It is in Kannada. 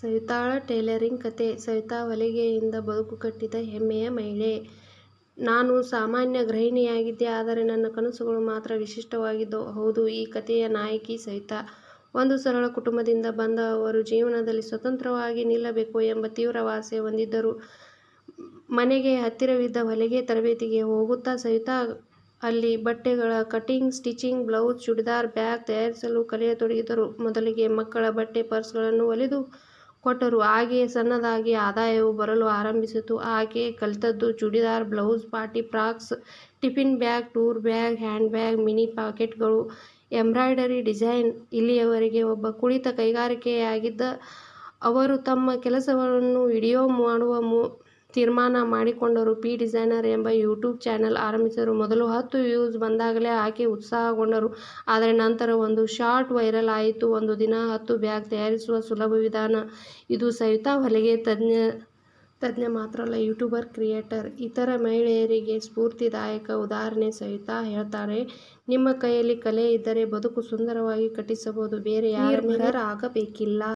ಸವಿತಾಳ ಟೇಲರಿಂಗ್ ಕಥೆ ಸವಿತಾ ಹೊಲಿಗೆಯಿಂದ ಬದುಕು ಕಟ್ಟಿದ ಹೆಮ್ಮೆಯ ಮಹಿಳೆ. ನಾನು ಸಾಮಾನ್ಯ ಗೃಹಿಣಿಯಾಗಿದ್ದೆ. ಆದರೆ ನನ್ನ ಕನಸುಗಳು ಮಾತ್ರ ವಿಶಿಷ್ಟವಾಗಿದ್ದವು. ಹೌದು, ಈ ಕಥೆಯ ನಾಯಕಿ ಸವಿತಾ. ಒಂದು ಸರಳ ಕುಟುಂಬದಿಂದ ಬಂದ ಅವರು ಜೀವನದಲ್ಲಿ ಸ್ವತಂತ್ರವಾಗಿ ನಿಲ್ಲಬೇಕು ಎಂಬ ತೀವ್ರ ಆಸೆ ಹೊಂದಿದ್ದರು. ಮನೆಗೆ ಹತ್ತಿರವಿದ್ದ ಹೊಲಿಗೆ ತರಬೇತಿಗೆ ಹೋಗುತ್ತಾ ಸವಿತಾ ಅಲ್ಲಿ ಬಟ್ಟೆಗಳ cutting, stitching, blouse, churidar, bag ತಯಾರಿಸಲು ಕಲಿಯತೊಡಗಿದರು. ಮೊದಲಿಗೆ ಮಕ್ಕಳ ಬಟ್ಟೆ, ಪರ್ಸ್ಗಳನ್ನು ಹೊಲಿದು ಕೊಟ್ಟರು. ಹಾಗೆಯೇ ಸಣ್ಣದಾಗಿ ಆದಾಯವು ಬರಲು ಆರಂಭಿಸಿತು. ಹಾಗೆ ಕಲಿತದ್ದು churidar, blouse, party frocks, tiffin bag, tour bag, hand bag, mini ಪಾಕೆಟ್ಗಳು, embroidery design. ಇಲ್ಲಿಯವರೆಗೆ ಒಬ್ಬ ಕುಳಿತ ಕೈಗಾರಿಕೆಯಾಗಿದ್ದ ಅವರು ತಮ್ಮ ಕೆಲಸವನ್ನು ವಿಡಿಯೋ ಮಾಡುವ ತೀರ್ಮಾನ ಮಾಡಿಕೊಂಡರು. ಪಿ ಡಿಸೈನರ್ ಎಂಬ ಯೂಟ್ಯೂಬ್ ಚಾನೆಲ್ ಆರಂಭಿಸಿದರು. ಮೊದಲು ಹತ್ತು ವ್ಯೂಸ್ ಬಂದಾಗಲೇ ಆಕೆ ಉತ್ಸಾಹಗೊಂಡರು. ಆದರೆ ನಂತರ ಒಂದು ಶಾರ್ಟ್ ವೈರಲ್ ಆಯಿತು. ಒಂದು ದಿನ ಹತ್ತು ಬ್ಯಾಗ್ ತಯಾರಿಸುವ ಸುಲಭ ವಿಧಾನ ಇದು ಸವಿತಾ ಹೊಲಿಗೆ ತಜ್ಞ ಮಾತ್ರ ಅಲ್ಲ, ಯೂಟ್ಯೂಬರ್, ಕ್ರಿಯೇಟರ್. ಇತರ ಮಹಿಳೆಯರಿಗೆ ಸ್ಫೂರ್ತಿದಾಯಕ ಉದಾಹರಣೆ ಸವಿತಾ ಹೇಳ್ತಾರೆ, ನಿಮ್ಮ ಕೈಯಲ್ಲಿ ಕಲೆ ಇದ್ದರೆ ಬದುಕು ಸುಂದರವಾಗಿ ಕಟ್ಟಿಸಬಹುದು. ಬೇರೆ ಯಾರ ನಿರ್ಭರರಾಗಬೇಕಿಲ್ಲ.